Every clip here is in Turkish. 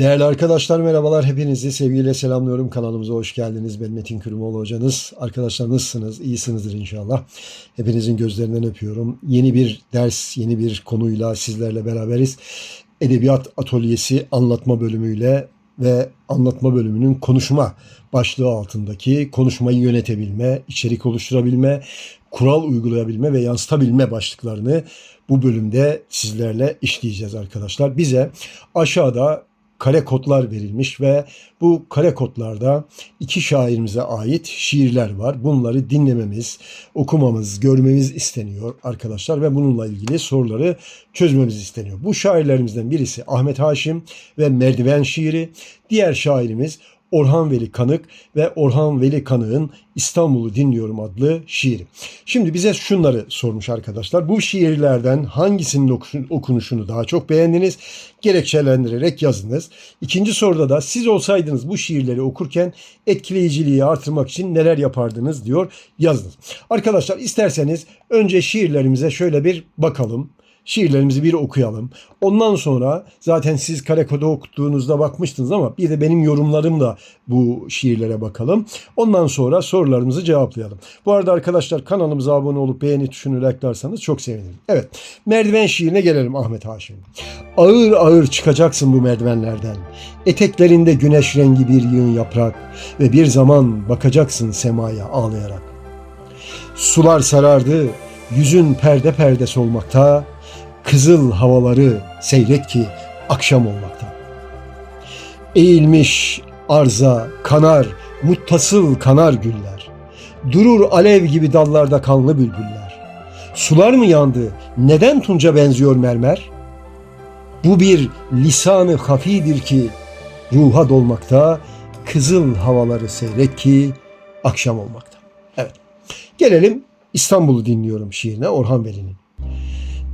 Değerli arkadaşlar merhabalar. Hepinizi sevgiyle selamlıyorum. Kanalımıza hoş geldiniz. Ben Metin Kürümoğlu hocanız. Arkadaşlar nasılsınız? İyisinizdir inşallah. Hepinizin gözlerinden öpüyorum. Yeni bir ders, yeni bir konuyla sizlerle beraberiz. Edebiyat Atölyesi anlatma bölümüyle ve anlatma bölümünün konuşma başlığı altındaki konuşmayı yönetebilme, içerik oluşturabilme, kural uygulayabilme ve yansıtabilme başlıklarını bu bölümde sizlerle işleyeceğiz arkadaşlar. Bize aşağıda kare kodlar verilmiş ve bu kare kodlarda iki şairimize ait şiirler var. Bunları dinlememiz, okumamız, görmemiz isteniyor arkadaşlar ve bununla ilgili soruları çözmemiz isteniyor. Bu şairlerimizden birisi Ahmet Haşim ve Merdiven şiiri. Diğer şairimiz Orhan Veli Kanık ve Orhan Veli Kanık'ın İstanbul'u Dinliyorum adlı şiiri. Şimdi bize şunları sormuş arkadaşlar. Bu şiirlerden hangisinin okunuşunu daha çok beğendiniz? Gerekçelendirerek yazınız. İkinci soruda da siz olsaydınız bu şiirleri okurken etkileyiciliği artırmak için neler yapardınız diyor yazınız. Arkadaşlar isterseniz önce şiirlerimize şöyle bir bakalım şiirlerimizi bir okuyalım. Ondan sonra zaten siz Karako'da okuduğunuzda bakmıştınız ama bir de benim yorumlarımla bu şiirlere bakalım. Ondan sonra sorularımızı cevaplayalım. Bu arada arkadaşlar kanalımıza abone olup beğeni tuşunu like'larsanız çok sevinirim. Evet merdiven şiirine gelelim Ahmet Haşim. Ağır ağır çıkacaksın bu merdivenlerden. Eteklerinde güneş rengi bir yığın yaprak ve bir zaman bakacaksın semaya ağlayarak. Sular sarardı, yüzün perde perde solmakta, kızıl havaları seyret ki akşam olmakta. Eğilmiş arza kanar, muttasıl kanar güller. Durur alev gibi dallarda kanlı bülbüller. Sular mı yandı? Neden tunca benziyor mermer? Bu bir lisanı hafidir ki ruha dolmakta, kızıl havaları seyret ki akşam olmakta. Evet. Gelelim İstanbul'u dinliyorum şiirine Orhan Veli'nin.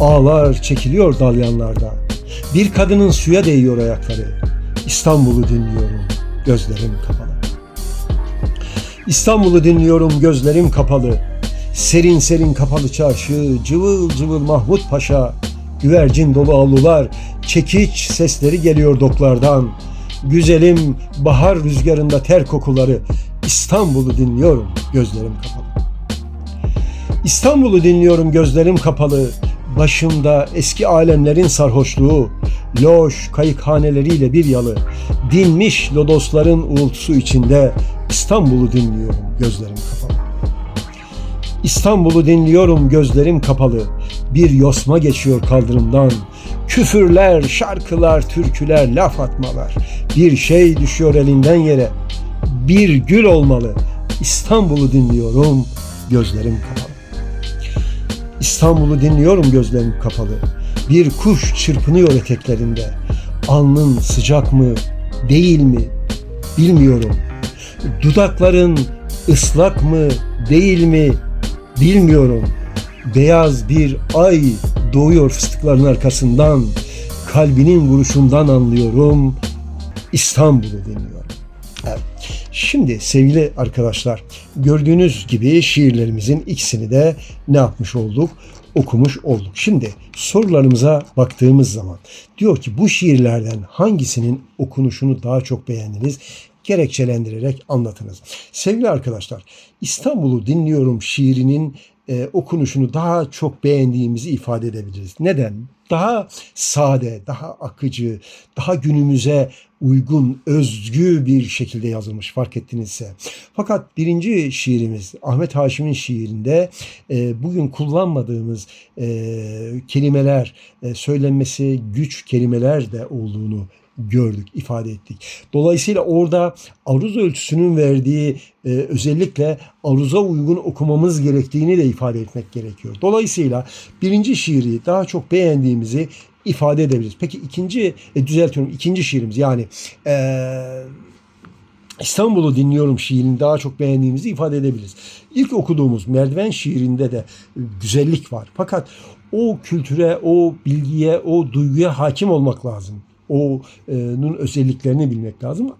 Ağlar çekiliyor dalyanlarda. Bir kadının suya değiyor ayakları. İstanbul'u dinliyorum, gözlerim kapalı. İstanbul'u dinliyorum, gözlerim kapalı. Serin serin kapalı çarşı, cıvıl cıvıl Mahmut Paşa, güvercin dolu avlular, çekiç sesleri geliyor doklardan. Güzelim bahar rüzgarında ter kokuları, İstanbul'u dinliyorum, gözlerim kapalı. İstanbul'u dinliyorum gözlerim kapalı. Başımda eski alemlerin sarhoşluğu, loş kayıkhaneleriyle bir yalı, dinmiş lodosların uğultusu içinde İstanbul'u dinliyorum gözlerim kapalı. İstanbul'u dinliyorum gözlerim kapalı. Bir yosma geçiyor kaldırımdan. Küfürler, şarkılar, türküler, laf atmalar. Bir şey düşüyor elinden yere. Bir gül olmalı. İstanbul'u dinliyorum gözlerim kapalı. İstanbul'u dinliyorum gözlerim kapalı. Bir kuş çırpınıyor eteklerinde. Alnın sıcak mı, değil mi bilmiyorum. Dudakların ıslak mı, değil mi bilmiyorum. Beyaz bir ay doğuyor fıstıkların arkasından. Kalbinin vuruşundan anlıyorum. İstanbul'u dinliyorum. Şimdi sevgili arkadaşlar gördüğünüz gibi şiirlerimizin ikisini de ne yapmış olduk? Okumuş olduk. Şimdi sorularımıza baktığımız zaman diyor ki bu şiirlerden hangisinin okunuşunu daha çok beğendiniz? Gerekçelendirerek anlatınız. Sevgili arkadaşlar İstanbul'u dinliyorum şiirinin e, okunuşunu daha çok beğendiğimizi ifade edebiliriz. Neden? Daha sade, daha akıcı, daha günümüze uygun, özgü bir şekilde yazılmış fark ettinizse. Fakat birinci şiirimiz Ahmet Haşim'in şiirinde e, bugün kullanmadığımız e, kelimeler, e, söylenmesi güç kelimeler de olduğunu gördük, ifade ettik. Dolayısıyla orada aruz ölçüsünün verdiği e, özellikle aruza uygun okumamız gerektiğini de ifade etmek gerekiyor. Dolayısıyla birinci şiiri daha çok beğendiğimizi ifade edebiliriz. Peki ikinci, e, düzeltiyorum ikinci şiirimiz yani e, İstanbul'u dinliyorum şiirini daha çok beğendiğimizi ifade edebiliriz. İlk okuduğumuz Merdiven şiirinde de güzellik var. Fakat o kültüre, o bilgiye, o duyguya hakim olmak lazım. O'nun özelliklerini bilmek lazım.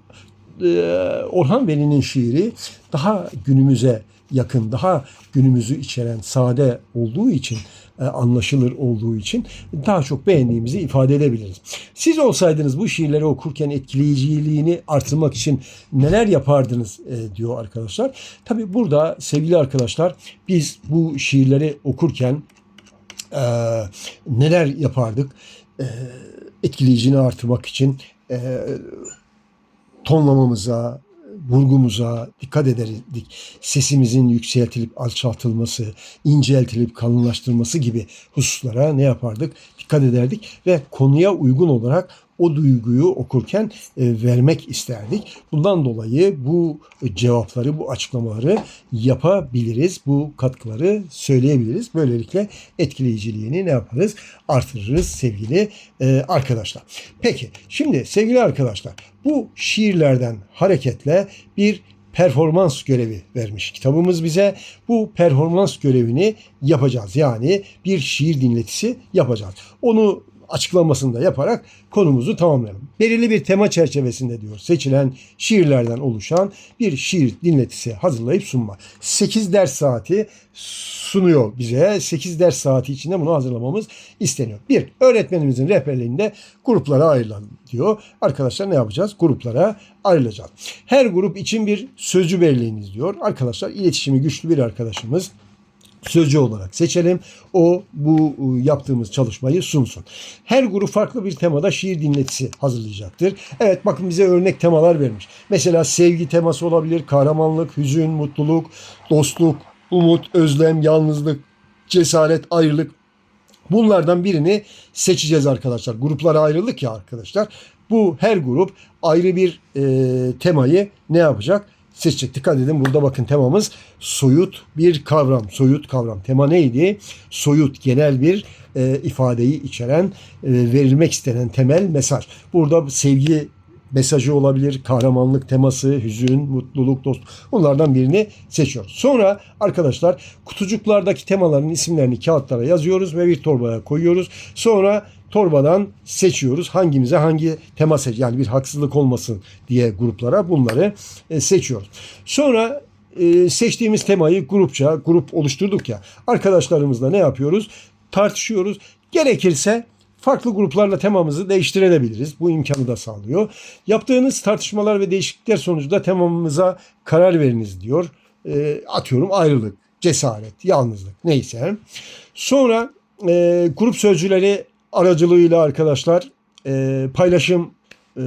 Ee, Orhan Veli'nin şiiri daha günümüze yakın, daha günümüzü içeren, sade olduğu için, e, anlaşılır olduğu için daha çok beğendiğimizi ifade edebiliriz. Siz olsaydınız bu şiirleri okurken etkileyiciliğini artırmak için neler yapardınız e, diyor arkadaşlar. Tabi burada sevgili arkadaşlar biz bu şiirleri okurken e, neler yapardık? E, etkileyiciliğini artırmak için e, tonlamamıza, vurgumuza dikkat ederdik. Sesimizin yükseltilip alçaltılması, inceltilip kalınlaştırması gibi hususlara ne yapardık? Dikkat ederdik ve konuya uygun olarak o duyguyu okurken e, vermek isterdik. Bundan dolayı bu cevapları, bu açıklamaları yapabiliriz. Bu katkıları söyleyebiliriz. Böylelikle etkileyiciliğini ne yaparız? Artırırız sevgili e, arkadaşlar. Peki şimdi sevgili arkadaşlar bu şiirlerden hareketle bir performans görevi vermiş kitabımız bize. Bu performans görevini yapacağız. Yani bir şiir dinletisi yapacağız. Onu açıklamasını da yaparak konumuzu tamamlayalım. Belirli bir tema çerçevesinde diyor seçilen şiirlerden oluşan bir şiir dinletisi hazırlayıp sunma. 8 ders saati sunuyor bize. 8 ders saati içinde bunu hazırlamamız isteniyor. Bir, öğretmenimizin rehberliğinde gruplara ayrılalım diyor. Arkadaşlar ne yapacağız? Gruplara ayrılacağız. Her grup için bir sözcü belirleyiniz diyor. Arkadaşlar iletişimi güçlü bir arkadaşımız sözcü olarak seçelim. O bu e, yaptığımız çalışmayı sunsun. Her grup farklı bir temada şiir dinletisi hazırlayacaktır. Evet bakın bize örnek temalar vermiş. Mesela sevgi teması olabilir, kahramanlık, hüzün, mutluluk, dostluk, umut, özlem, yalnızlık, cesaret, ayrılık. Bunlardan birini seçeceğiz arkadaşlar. Gruplara ayrıldık ya arkadaşlar. Bu her grup ayrı bir e, temayı ne yapacak? Seçecek. Dikkat edin burada bakın temamız soyut bir kavram. Soyut kavram. Tema neydi? Soyut genel bir e, ifadeyi içeren e, verilmek istenen temel mesaj. Burada sevgi mesajı olabilir, kahramanlık teması, hüzün, mutluluk, dost. Bunlardan birini seçiyoruz. Sonra arkadaşlar kutucuklardaki temaların isimlerini kağıtlara yazıyoruz ve bir torbaya koyuyoruz. Sonra torbadan seçiyoruz. Hangimize hangi tema seç yani bir haksızlık olmasın diye gruplara bunları e, seçiyoruz. Sonra e, seçtiğimiz temayı grupça grup oluşturduk ya. Arkadaşlarımızla ne yapıyoruz? Tartışıyoruz. Gerekirse farklı gruplarla temamızı değiştirebiliriz. Bu imkanı da sağlıyor. Yaptığınız tartışmalar ve değişiklikler sonucunda temamıza karar veriniz diyor. E, atıyorum ayrılık, cesaret, yalnızlık neyse. Sonra e, grup sözcüleri aracılığıyla arkadaşlar e, paylaşım e,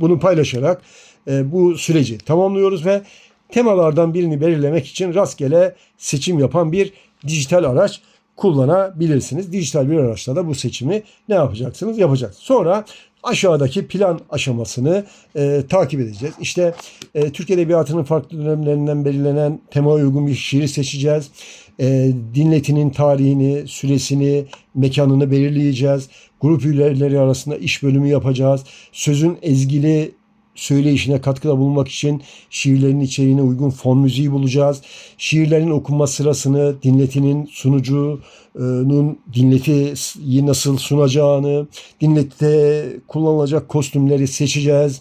bunu paylaşarak e, bu süreci tamamlıyoruz ve temalardan birini belirlemek için rastgele seçim yapan bir dijital araç kullanabilirsiniz. Dijital bir araçla da bu seçimi ne yapacaksınız? Yapacaksınız. Sonra aşağıdaki plan aşamasını e, takip edeceğiz. İşte e, Türk Edebiyatı'nın farklı dönemlerinden belirlenen tema uygun bir şiiri seçeceğiz. E, dinletinin tarihini, süresini, mekanını belirleyeceğiz. Grup üyeleri arasında iş bölümü yapacağız. Sözün ezgili söyleyişine katkıda bulunmak için şiirlerin içeriğine uygun fon müziği bulacağız. Şiirlerin okunma sırasını, dinletinin sunucunun dinletiyi nasıl sunacağını, dinletide kullanılacak kostümleri seçeceğiz.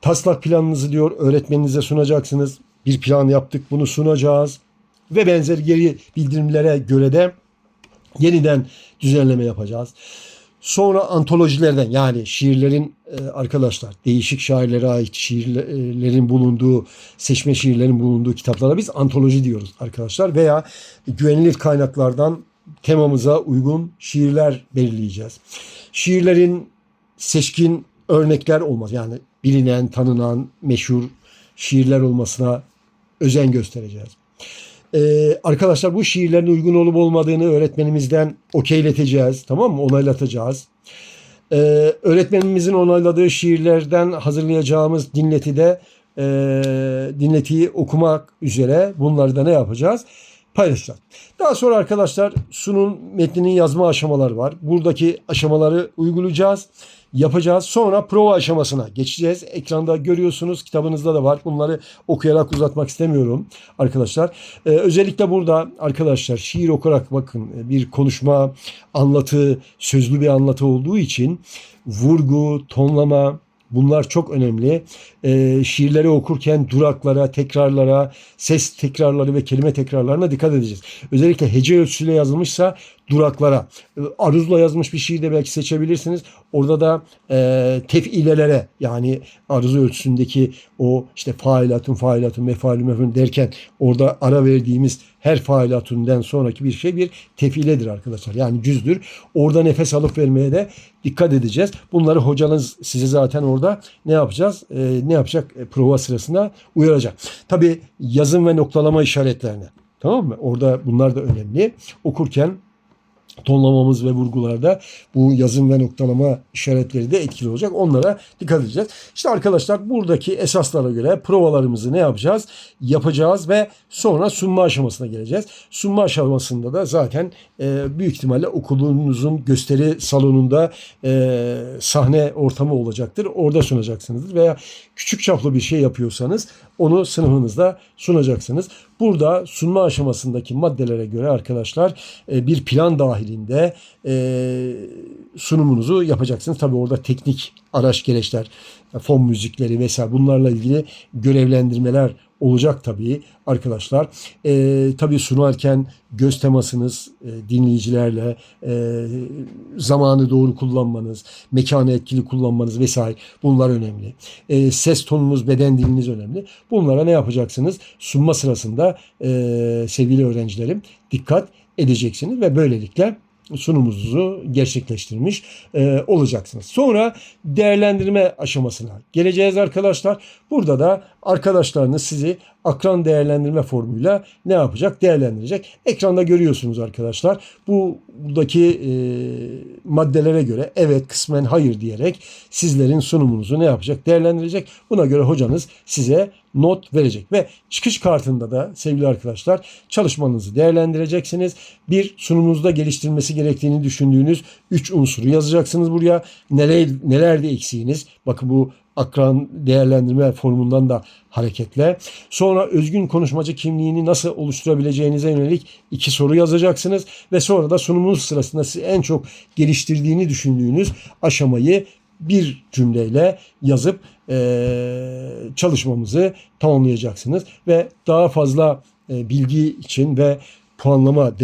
Taslak planınızı diyor öğretmeninize sunacaksınız. Bir plan yaptık bunu sunacağız. Ve benzer geri bildirimlere göre de yeniden düzenleme yapacağız. Sonra antolojilerden yani şiirlerin e, arkadaşlar değişik şairlere ait şiirlerin bulunduğu seçme şiirlerin bulunduğu kitaplara biz antoloji diyoruz arkadaşlar veya güvenilir kaynaklardan temamıza uygun şiirler belirleyeceğiz. Şiirlerin seçkin örnekler olmaz yani bilinen, tanınan, meşhur şiirler olmasına özen göstereceğiz. Ee, arkadaşlar bu şiirlerin uygun olup olmadığını öğretmenimizden okeyleteceğiz. Tamam mı? Onaylatacağız. Ee, öğretmenimizin onayladığı şiirlerden hazırlayacağımız dinletide e, dinletiyi okumak üzere bunları da ne yapacağız? Paylaşacağız. Daha sonra arkadaşlar sunum metninin yazma aşamaları var. Buradaki aşamaları uygulayacağız. Yapacağız. Sonra prova aşamasına geçeceğiz. Ekranda görüyorsunuz. Kitabınızda da var. Bunları okuyarak uzatmak istemiyorum arkadaşlar. Ee, özellikle burada arkadaşlar şiir okuyarak bakın bir konuşma, anlatı, sözlü bir anlatı olduğu için vurgu, tonlama, Bunlar çok önemli. Ee, şiirleri okurken duraklara, tekrarlara, ses tekrarları ve kelime tekrarlarına dikkat edeceğiz. Özellikle hece ölçüsüyle yazılmışsa duraklara. Ee, Aruzla yazmış bir şiir de belki seçebilirsiniz. Orada da e, tefilelere yani aruz ölçüsündeki o işte failatun, failatun, mefalü, mefalü derken orada ara verdiğimiz her failatundan sonraki bir şey bir tefiledir arkadaşlar. Yani cüzdür. Orada nefes alıp vermeye de dikkat edeceğiz. Bunları hocanız size zaten orada ne yapacağız? E, ne yapacak? E, prova sırasında uyaracak. Tabi yazım ve noktalama işaretlerine. Tamam mı? Orada bunlar da önemli. Okurken tonlamamız ve vurgularda bu yazım ve noktalama işaretleri de etkili olacak. Onlara dikkat edeceğiz. İşte arkadaşlar buradaki esaslara göre provalarımızı ne yapacağız? Yapacağız ve sonra sunma aşamasına geleceğiz. Sunma aşamasında da zaten e, büyük ihtimalle okulunuzun gösteri salonunda e, sahne ortamı olacaktır. Orada sunacaksınızdır veya küçük çaplı bir şey yapıyorsanız onu sınıfınızda sunacaksınız. Burada sunma aşamasındaki maddelere göre arkadaşlar e, bir plan dahilinde e, sunumunuzu yapacaksınız. Tabii orada teknik araç gereçler, fon müzikleri vesaire bunlarla ilgili görevlendirmeler olacak tabii arkadaşlar. E, tabii sunarken göz temasınız e, dinleyicilerle e, zamanı doğru kullanmanız, mekanı etkili kullanmanız vesaire bunlar önemli. E, ses tonunuz, beden diliniz önemli. Bunlara ne yapacaksınız? Sunma sırasında e, sevgili öğrencilerim dikkat edeceksiniz ve böylelikle sunumunuzu gerçekleştirmiş e, olacaksınız. Sonra değerlendirme aşamasına geleceğiz arkadaşlar. Burada da arkadaşlarınız sizi akran değerlendirme formuyla ne yapacak? Değerlendirecek. Ekranda görüyorsunuz arkadaşlar. Bu buradaki e, maddelere göre evet kısmen hayır diyerek sizlerin sunumunuzu ne yapacak? Değerlendirecek. Buna göre hocanız size not verecek ve çıkış kartında da sevgili arkadaşlar çalışmanızı değerlendireceksiniz. Bir sunumunuzda geliştirilmesi gerektiğini düşündüğünüz 3 unsuru yazacaksınız buraya. Neler, nelerde eksiğiniz? Bakın bu akran değerlendirme formundan da hareketle. Sonra özgün konuşmacı kimliğini nasıl oluşturabileceğinize yönelik iki soru yazacaksınız ve sonra da sunumunuz sırasında sizi en çok geliştirdiğini düşündüğünüz aşamayı bir cümleyle yazıp e, çalışmamızı tamamlayacaksınız. Ve daha fazla e, bilgi için ve puanlama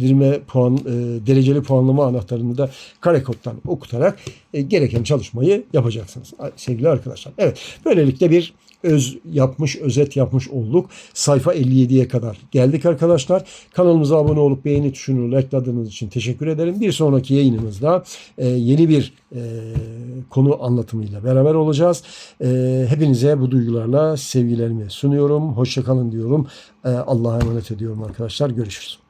derecelendirme puan e, dereceli puanlama anahtarını da kare koddan okutarak e, gereken çalışmayı yapacaksınız sevgili arkadaşlar. Evet böylelikle bir öz yapmış, özet yapmış olduk. Sayfa 57'ye kadar geldik arkadaşlar. Kanalımıza abone olup beğeni tuşunu likeladığınız için teşekkür ederim. Bir sonraki yayınımızda e, yeni bir e, konu anlatımıyla beraber olacağız. E, hepinize bu duygularla sevgilerimi sunuyorum. Hoşçakalın diyorum. E, Allah'a emanet ediyorum arkadaşlar. Görüşürüz.